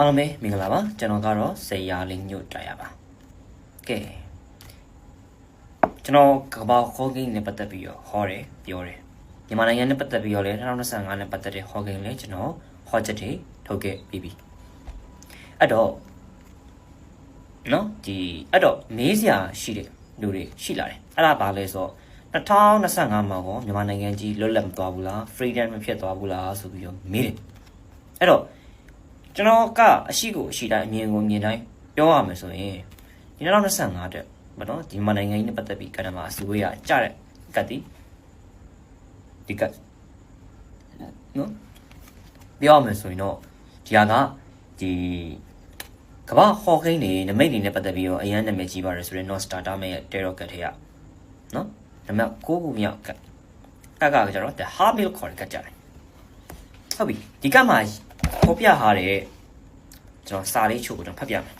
အားလုံးပဲမင်္ဂလာပါကျွန်တော်ကတော့စေရာလင်းညွတ်တိုင်ရပါကဲကျွန်တော်ကဘာခေါ်ဂိမ်းနဲ့ပတ်သက်ပြီးတော့ဟောတယ်ပြောတယ်မြန်မာနိုင်ငံနဲ့ပတ်သက်ပြီးတော့လည်း2025နဲ့ပတ်သက်တဲ့ဟောဂိမ်းလည်းကျွန်တော်ဟောချက်တွေထုတ်ခဲ့ပြီးပြီအဲ့တော့နော်ဒီအဲ့တော့မေးစရာရှိတဲ့လူတွေရှိလာတယ်အဲ့ဒါဘာလဲဆိုတော့2025မှာကောမြန်မာနိုင်ငံကြီးလွတ်လပ်မသွားဘူးလား freedom မဖြစ်သွားဘူးလားဆိုပြီးတော့မေးတယ်အဲ့တော့ ကျွန်တော်ကအရှိကိုအရှိတိုင်းအမြင်ကိုအမြင်တိုင်းပြောရမယ်ဆိုရင်ဒီ2025တက်ဘာနော်ဒီမနိုင်ငံကြီးနဲ့ပတ်သက်ပြီးကဏ္ဍမှာအစည်းအဝေးရကြတဲ့ကတ်တီဒီကတ်နော်ပြောရမယ်ဆိုရင်တော့ဒီဟာကဒီကမ္ဘာဟော်ကိန်းနေနမိတ်နေနဲ့ပတ်သက်ပြီးတော့အရန်နာမည်ကြီးပါတယ်ဆိုရင် North Star မဲ့ Terror ကတ်ထဲရနော်နံပါတ်9ခုမြောက်ကတ်ကတ်ကကြတော့ The Harmil ခေါ်တဲ့ကတ်ကြတယ်ဟုတ်ပြီဒီကတ်မှာပေါ်ပြထားတဲ့ ကျွန်တော်စာလေးချုပ်ကိုကျွန်တော်ဖတ်ပြမယ်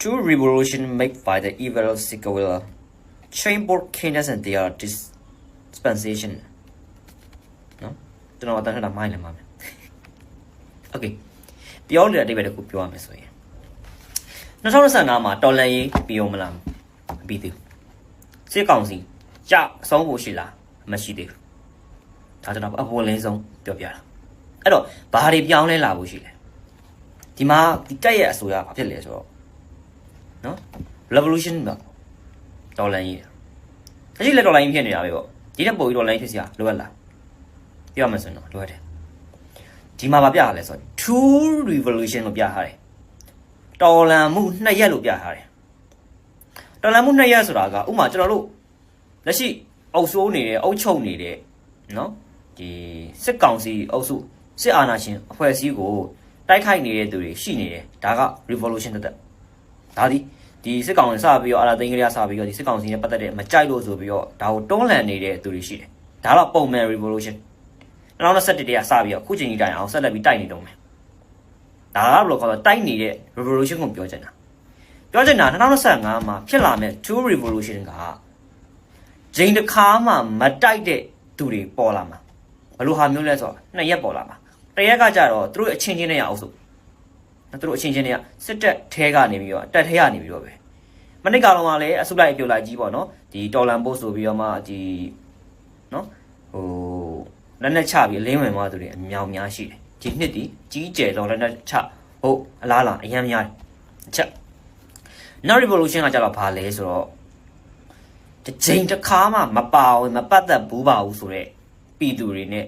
True revolution made by the evil Sikawilla chamber kindness and their dispensation နော်ကျွန်တော်အတန်းထတာမိုင်းလည်းမှာမယ် Okay ပြောနေတဲ့အတိတ်ပဲတစ်ခုပြောရမယ်ဆိုရင်2025မှာတော်လန်ရေးပြောမလားမပြီးသေးဘူးစစ်ကောင်စီကြအဆုံးဖို့ရှိလားမရှိသေးဘူးဒါကျွန်တော်အပေါ်လင်းဆုံးပြောပြတာအဲ့တော့ဘာတွေပြောင်းလဲလာဖို့ရှိလဲ ဒီမှာဒီတက်ရဲ့အဆိုရဘာဖြစ်လဲဆိုတော့နော် revolution တော့တော်လန်ရေးတချို့လက်တော်လိုင်းဖြစ်နေတာပဲပေါ့ဒီတက်ပို့ပြီးတော်လိုင်းဖြစ်စရာလိုအပ်လားပြောမှဆိုရင်တော့လိုအပ်တယ်ဒီမှာဗာပြရလဲဆိုတော့ two revolution လို့ပြထားတယ်တော်လန်မှုနှစ်ရက်လို့ပြထားတယ်တော်လန်မှုနှစ်ရက်ဆိုတာကဥမာကျွန်တော်တို့လက်ရှိအုပ်စိုးနေတဲ့အုပ်ချုပ်နေတဲ့နော်ဒီစစ်ကောင်စီအုပ်စုစစ်အာဏာရှင်အဖွဲ့အစည်းကို တိုက်ခိုက်နေတဲ့သူတွေရှိနေတယ်ဒါက revolution တက်တက်ဒါဒီဒီစစ်ကောင်စီစပြီးတော့အာဏာသိမ်းကြရစပြီးတော့ဒီစစ်ကောင်စီနဲ့ပတ်သက်တဲ့မကြိုက်လို့ဆိုပြီးတော့ဒါကိုတွန်းလှန်နေတဲ့သူတွေရှိတယ်ဒါတော့ပုံမှန် revolution 2021တည်းကစပြီးတော့ခုချိန်ကြီးတိုင်အောင်ဆက်လက်ပြီးတိုက်နေတော့မယ်ဒါကဘယ်လိုခေါ်တော့တိုက်နေတဲ့ revolution ကိုပြောချင်တာပြောချင်တာ2025မှာဖြစ်လာမယ့် two revolution ကဂျိန်တစ်ခါမှမတိုက်တဲ့သူတွေပေါ်လာမှာဘယ်လိုဟာမျိုးလဲဆိုတော့နှစ်ရက်ပေါ်လာမှာ တရက်ကကြတော့သူတို့အချင်းချင်းနဲ့ရအောင်ဆိုသူတို့အချင်းချင်းတွေကစစ်တပ်ထဲကနေပြီးတော့တက်ထဲကနေပြီးတော့ပဲမနစ်ကတော့မှလည်းအစုလိုက်အပြုတ်လိုက်ကြီးပေါ့နော်ဒီတော်လန်ပို့ဆိုပြီးတော့မှဒီနော်ဟိုလက်နဲ့ချပြီးလင်းဝင်သွားသူတွေအများများရှိတယ်ဒီနှစ်ဒီကြီးကျယ်တော့လက်နဲ့ချဟုတ်အလားလားအရင်များတယ်အချက် now revolution ကကြတော့ဘာလဲဆိုတော့တစ်ချိန်တစ်ခါမှမပါဝင်မပတ်သက်ဘူးပါဘူးဆိုတော့ပြည်သူတွေနဲ့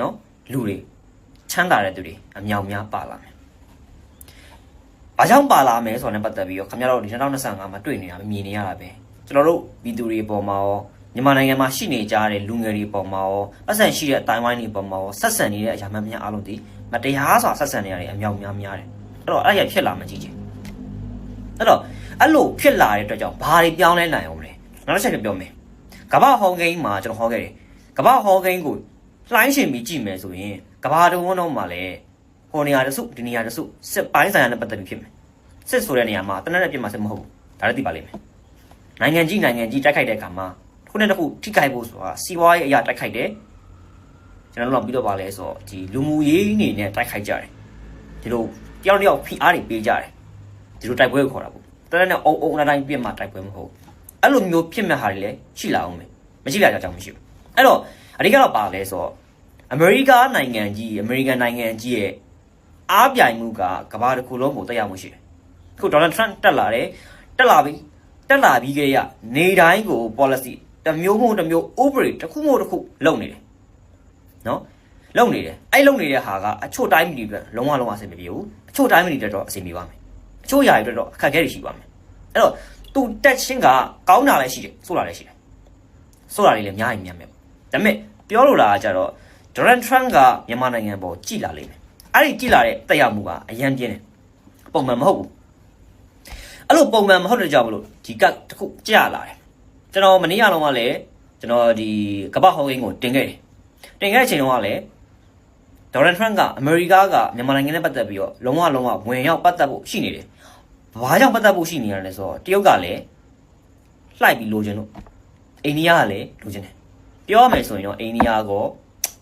နော်လူတွေ ချမ်းသာတဲ့သူတွေအမြောက်များပါလာမယ်။ဘာကြောင့်ပါလာမယ်ဆိုတာနဲ့ပတ်သက်ပြီးတော့ခင်ဗျားတို့ဒီ2025မှာတွေ့နေတာမြင်နေရတာပဲ။ကျွန်တော်တို့ပြည်သူတွေပေါ်မှာရောမြန်မာနိုင်ငံမှာရှိနေကြတဲ့လူငယ်တွေပေါ်မှာရောအဆန်ရှိတဲ့အတိုင်းဝိုင်းတွေပေါ်မှာရောဆက်ဆံနေတဲ့အရာမှန်များအားလုံးဒီမတရားစွာဆက်ဆံနေရတဲ့အမြောက်များများတယ်။အဲ့တော့အဲ့ရဖြစ်လာမှကြည့်ချင်း။အဲ့တော့အဲ့လိုဖြစ်လာတဲ့အတွက်ကြောင့်ဘာတွေပြောင်းလဲနိုင်အောင်လဲ။နောက်တစ်ချက်ပြောမယ်။ကမ္ဘာဟောင်းဂိမ်းမှာကျွန်တော်ဟောခဲ့တယ်။ကမ္ဘာဟောင်းဂိမ်းကို လှိုင်းရှင်ပြီးကြည့်မယ်ဆိုရင်ကဘာတုံးတော့မှလည်းဟိုနေရာတစုဒီနေရာတစုစစ်ပိုင်းဆိုင်ရာနဲ့ပတ်သက်ပြီးဖြစ်မယ်စစ်ဆိုတဲ့နေရာမှာတနက်နဲ့ပြစ်မှာစစ်မဟုတ်ဘူးဒါလည်းသိပါလိမ့်မယ်နိုင်ငံကြီးနိုင်ငံကြီးတိုက်ခိုက်တဲ့အခါမှာတစ်ခုနဲ့တစ်ခုထိခိုက်ဖို့ဆိုတာစီးပွားရေးအရာတိုက်ခိုက်တယ်ကျွန်တော်တို့ကပြီးတော့ပါလဲဆိုတော့ဒီလူမှုရေးအနေနဲ့တိုက်ခိုက်ကြတယ်ဒီလိုတယောက်တယောက်ဖိအားတွေပေးကြတယ်ဒီလိုတိုက်ပွဲကိုခေါ်တာပေါ့တနက်နဲ့အုံအုံအတိုင်းပြစ်မှာတိုက်ပွဲမဟုတ်အဲ့လိုမျိုးဖြစ်မဲ့ဟာတွေလည်းရှိလာအောင်မယ်မရှိလာကြကြောင်မရှိဘူးအဲ့တော့အဓိကတော့ပါလဲဆိုတော့ အမေရိကနိုင်ငံကြီးအမေရိကန်နိုင်ငံကြီးရဲ့အားပြိုင်မှုကကမ္ဘာတစ်ခုလုံးကိုတက်ရောက်မှုရှိတယ်။ခုဒေါ်နယ်ထရန့်တက်လာတယ်တက်လာပြီတက်လာပြီးကြရနေတိုင်းကို policy တစ်မျိုးမဟုတ်တစ်မျိုး operate တစ်ခုမဟုတ်တစ်ခုလုပ်နေတယ်။နော်လုပ်နေတယ်အဲ့လုပ်နေတဲ့ဟာကအချို့တိုင်းမီဒီအတွက်လုံးဝလုံးဝအဆင်မပြေဘူးအချို့တိုင်းမီဒီအတွက်တော့အဆင်ပြေပါမယ်အချို့ຢာတွေအတွက်တော့အခက်အခဲတွေရှိပါမယ်အဲ့တော့သူတက်ချင်းကကောင်းတာလည်းရှိတယ်ဆိုးတာလည်းရှိတယ်ဆိုးတာတွေလည်းအများကြီးများမယ်ဒါပေမဲ့ပြောလို့လာကြတော့ ဒေါ်နယ်ထရန့်ကမြန်မာနိုင်ငံပေါ်ကြည်လာလိမ့်မယ်။အဲ့ဒီကြည်လာတဲ့တက်ရောက်မှုကအရန်ပြင်းတယ်။ပုံမှန်မဟုတ်ဘူး။အဲ့လိုပုံမှန်မဟုတ်တဲ့ကြောင့်မလို့ဒီကတခုကြလာတယ်။ကျွန်တော်မနေ့ကလုံးကလည်းကျွန်တော်ဒီကပ္ပဟောင်းကိန်းကိုတင်ခဲ့တယ်။တင်ခဲ့တဲ့အချိန်တုန်းကလည်းဒေါ်နယ်ထရန့်ကအမေရိကကမြန်မာနိုင်ငံနဲ့ပတ်သက်ပြီးတော့လုံးဝလုံးဝဝင်ရောက်ပတ်သက်ဖို့ရှိနေတယ်။ဘာကြောင့်ပတ်သက်ဖို့ရှိနေရလဲဆိုတော့တရုတ်ကလည်းလှိုက်ပြီးလိုချင်လို့အိန္ဒိယကလည်းလိုချင်တယ်။ပြောရမယ်ဆိုရင်တော့အိန္ဒိယကော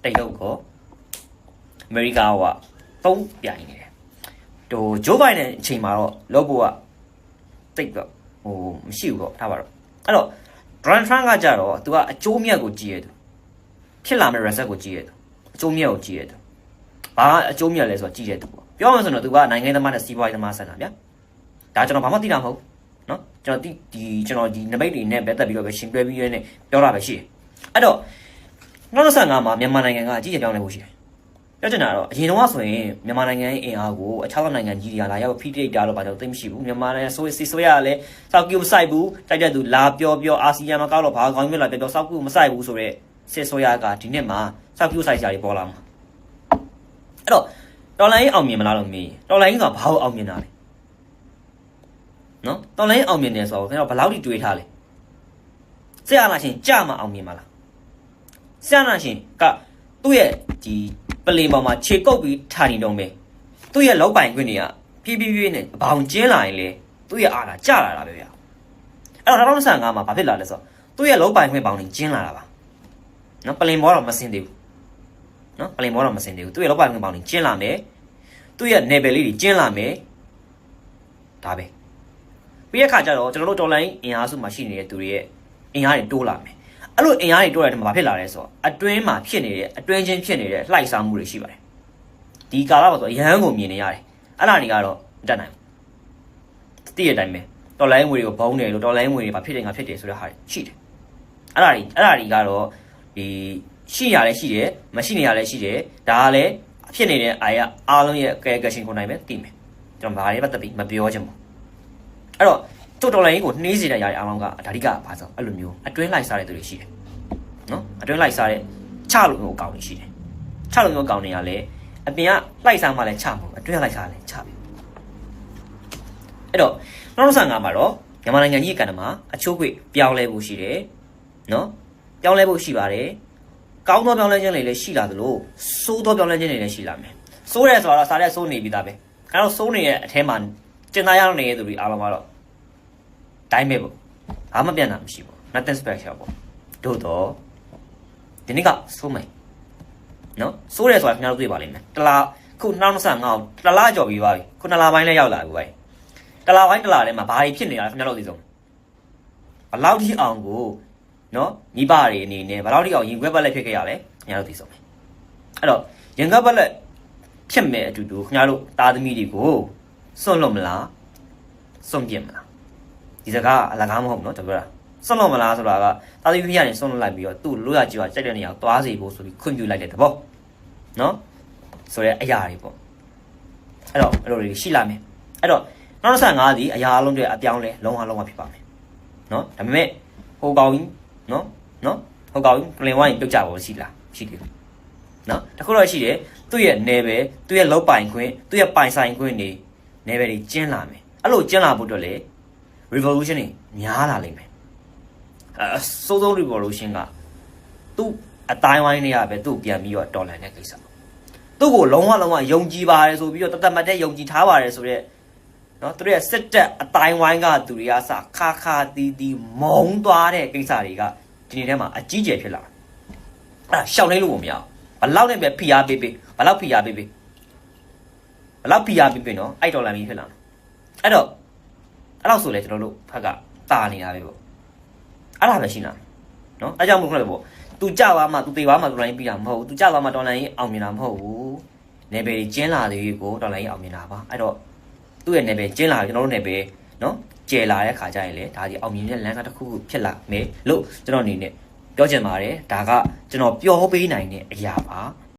တရုတ်ကောအမေရိကကသုံးပြိုင်နေတယ်ဟိုဂျိုးဘိုင်နဲ့အချိန်မှာတော့လောဖို့ကတိတ်တော့ဟိုမရှိဘူးပေါ့ထားပါတော့အဲ့တော့ Donald Trump ကကြတော့သူကအကျိုးမြတ်ကိုကြည့်ရသူဖြစ်လာမယ့် reset ကိုကြည့်ရသူအကျိုးမြတ်ကိုကြည့်ရသူဘာအကျိုးမြတ်လဲဆိုတော့ကြည့်ရသူပေါ့ပြောမှဆိုတော့သူကနိုင်ငံသမားနဲ့စီးပွားရေးသမားဆန်တာဗျာဒါကျွန်တော်ဘာမှသိတာမဟုတ်နော်ကျွန်တော်ဒီဒီကျွန်တော်ဒီနမိတ်တွေနဲ့ပဲတက်ပြီးတော့ပဲရှင်းပြပြီးရနေပြောတာပဲရှိတယ်အဲ့တော့ 2025မှာမြန်မာနိုင်ငံကအကြီးအကျယ်ပြောင်းလဲဖို့ရှိတယ်ပြောချင်တာတော့အရင်တော့ဆိုရင်မြန်မာနိုင်ငံရဲ့အင်အားကိုအခြားသောနိုင်ငံကြီးတွေကလာရောက်ဖိတိတ်တာလို့ဘာလို့သိမရှိဘူးမြန်မာနိုင်ငံဆိုစီဆိုရကလည်းစောက်ကူမဆိုင်ဘူးတိုက်တဲ့သူလာပြောပြောအာဆီယံမှာကောက်တော့ဘာကောင်းမြတ်လာပြောပြောစောက်ကူမဆိုင်ဘူးဆိုတော့စစ်ဆိုရကဒီနှစ်မှာစောက်ကူဆိုင်ကြတွေပေါ်လာမှာအဲ့တော့တော်လိုင်းအောင်မြင်မလားလို့မေးတော်လိုင်းကဘာလို့အောင်မြင်တာလဲနော်တော်လိုင်းအောင်မြင်တယ်ဆိုတော့ကျွန်တော်ဘယ်လောက်ထိတွေးထားလဲဆရာနာရှင်ကြမှာအောင်မြင်မလား ဆရာနာရှင်ကသူ့ရဲ့ဒီပလင်ပေါ်မှာခြေကုပ်ပြီးထားနေတော့မယ်သူ့ရဲ့လောက်ပိုင်ခွင့်တွေကဖြည်းဖြည်းဖြည်းနဲ့အဘောင်ကျင်းလာရင်လေသူ့ရဲ့အားလာကျလာတာပဲဗျာအဲ့တော့2025မှာဘာဖြစ်လာလဲဆိုတော့သူ့ရဲ့လောက်ပိုင်ခွင့်ဘောင်တွေကျင်းလာတာပါနော်ပလင်ပေါ်တော့မစင်သေးဘူးနော်ပလင်ပေါ်တော့မစင်သေးဘူးသူ့ရဲ့လောက်ပိုင်ခွင့်ဘောင်တွေကျင်းလာမယ်သူ့ရဲ့ level လေးတွေကျင်းလာမယ်ဒါပဲပြီးရခါကျတော့ကျွန်တော်တို့တော်လိုင်းအင်အားစုမှာရှိနေတဲ့သူတွေရဲ့အင်အားတွေတိုးလာမယ် အဲ့လိုအင်အားတွေတိုးတဲ့အခါမှာဘာဖြစ်လာလဲဆိုတော့အတွင်းမှာဖြစ်နေတဲ့အတွင်းချင်းဖြစ်နေတဲ့လှိုက်စားမှုတွေရှိပါတယ်ဒီကာလမှာဆိုအရန်ကိုမြင်နေရတယ်အဲ့ဒါတွေကတော့မတတ်နိုင်ဘူးတည့်ရတဲ့အတိုင်းပဲတော်လိုင်းငွေတွေကိုဘုံတယ်လို့တော်လိုင်းငွေတွေဘာဖြစ်တယ်ငါဖြစ်တယ်ဆိုတဲ့ဟာတွေရှိတယ်အဲ့ဒါတွေအဲ့ဒါတွေကတော့ဒီရှိရလဲရှိတယ်မရှိနေရလဲရှိတယ်ဒါကလည်းဖြစ်နေတဲ့အာရအားလုံးရဲ့ကဲကရှင်ကိုနိုင်ပဲသိမယ်ကျွန်တော်ဘာတွေပတ်သက်ပြီးမပြောချင်ဘူးအဲ့တော့ တို့တော်လိုင်းကြီးကိုနှေးစေတဲ့ຢာတွေအားလုံးကဒါတိကဘာဆိုအဲ့လိုမျိုးအတွင်းလိုက်စားတဲ့သူတွေရှိတယ်နော်အတွင်းလိုက်စားတဲ့ချလို့မျိုးအကောင်တွေရှိတယ်ချလို့မျိုးအကောင်တွေကလည်းအပြင်ကလိုက်စားမှလည်းချမှာအတွင်းကလိုက်စားလည်းချပြီအဲ့တော့2025မှာတော့မြန်မာနိုင်ငံကြီးကဏ္ဍမှာအချိုးခွေပြောင်းလဲဖို့ရှိတယ်နော်ပြောင်းလဲဖို့ရှိပါတယ်ကောင်းသောပြောင်းလဲခြင်းတွေလည်းရှိလာသလိုဆိုးသောပြောင်းလဲခြင်းတွေလည်းရှိလာမယ်ဆိုးရဲဆိုတော့စားတဲ့ဆိုးနေပြီးသားပဲအဲ့တော့ဆိုးနေတဲ့အထဲမှာကျင်သားရနေတဲ့သူတွေအားလုံးကတော့ တိုင်းပဲပေါ့ဘာမှပြန်တာမရှိဘူး nothing special ပေါ့တို့တော့ဒီနေ့ကဆိုးမယ်နော်ဆိုးရဲဆိုတာခင်ဗျားတို့တွေ့ပါလိမ့်မယ်တလားခု2025ကိုတလားကြော်ပြီးသွားပြီခုနှစ်လပိုင်းလည်းရောက်လာပြီပဲတလားပိုင်းတလားထဲမှာဘာတွေဖြစ်နေတာလဲခင်ဗျားတို့သိဆုံးဘယ်လောက်ထိအောင်ကိုနော်မိဘတွေအနေနဲ့ဘယ်လောက်ထိအောင်ရင်ခွဲပတ်လက်ဖြစ်ခဲ့ရလဲခင်ဗျားတို့သိဆုံးမယ်အဲ့တော့ရင်ခွဲပတ်လက်ဖြစ်မဲ့အတူတူခင်ဗျားတို့သားသမီးတွေကိုစွန့်လို့မလားစွန့်ပြစ်မလား ဒီစကားအလကားမဟုတ်နော်ကျွန်တော်ပြောတာစွန့်လို့မလားဆိုတာကတာသမီဖီးကနေစွန့်လို့လိုက်ပြီးတော့သူ့လိုရကြည့်ပါကြိုက်တဲ့နေရာကိုသွားစီဖို့ဆိုပြီးခွင့်ပြုလိုက်တဲ့သဘောနော်ဆိုတဲ့အရာတွေပေါ့အဲ့တော့အဲ့လိုတွေရှိလာမယ်အဲ့တော့နောက်တစ်ဆင့်ငါးဒီအရာအလုံးတွေအပြောင်းလဲလုံးဝလုံးဝဖြစ်ပါမယ်နော်ဒါပေမဲ့ဟိုကောင်ကြီးနော်နော်ဟိုကောင်ကြီးပလင်ဝိုင်းပြုတ်ကြပါလို့ရှိလားရှိတယ်နော်တခုတော့ရှိတယ်သူ့ရဲ့ level သူ့ရဲ့လောက်ပိုင်ခွင့်သူ့ရဲ့ပိုင်ဆိုင်ခွင့်နေ level တွေကျင်းလာမယ်အဲ့လိုကျင်းလာဖို့အတွက်လည်း revolution တွေများလာလိမ့်မယ်အစိုးဆုံး revolution ကသူ့အတိုင်းဝိုင်းတွေကပဲသူ့ပြန်ပြီးတော့တော်လန်တဲ့ကိစ္စသူ့ကိုလုံးဝလုံးဝယုံကြည်ပါတယ်ဆိုပြီးတော့တသက်မတ်တဲ့ယုံကြည်ထားပါတယ်ဆိုတော့နော်သူတို့ရဲ့စစ်တပ်အတိုင်းဝိုင်းကသူတွေကစခါခါတီးတီးမုံသွားတဲ့ကိစ္စတွေကဒီနေ့ထဲမှာအကြီးကျယ်ဖြစ်လာအဲ့ဒါရှောက်နေလို့မရဘူးဘလောက်နဲ့ပဲဖိအားပေးပေးဘလောက်ဖိအားပေးပေးဘလောက်ဖိအားပေးပေးနော်အဲ့ဒေါ်လာမီဖြစ်လာမှာအဲ့တော့ အဲ့လောက်ဆိုလဲကျွန်တော်တို့ဖက်ကတာနေတာပဲပေါ့အဲ့ဒါပဲရှိလာနော်အဲ့ကြောင့်မို့ခေါ်လို့ပေါ့သူကြပါမှသူတေပါမှဒေါ်လာရင်းပြီးတာမဟုတ်ဘူးသူကြပါမှဒေါ်လာရင်းအောင်မြင်တာမဟုတ်ဘူးနယ်ပယ်ကြီးကျင်းလာတဲ့ကိုဒေါ်လာရင်းအောင်မြင်တာပါအဲ့တော့သူ့ရဲ့နယ်ပယ်ကျင်းလာကျွန်တော်တို့နယ်ပယ်နော်ကျယ်လာတဲ့ခါကျရင်လေဒါဒီအောင်မြင်တဲ့လမ်းကတစ်ခုခုဖြစ်လာမယ်လို့ကျွန်တော်အနေနဲ့ပြောချင်ပါတယ်ဒါကကျွန်တော်ပြောပေးနိုင်တဲ့အရာပါ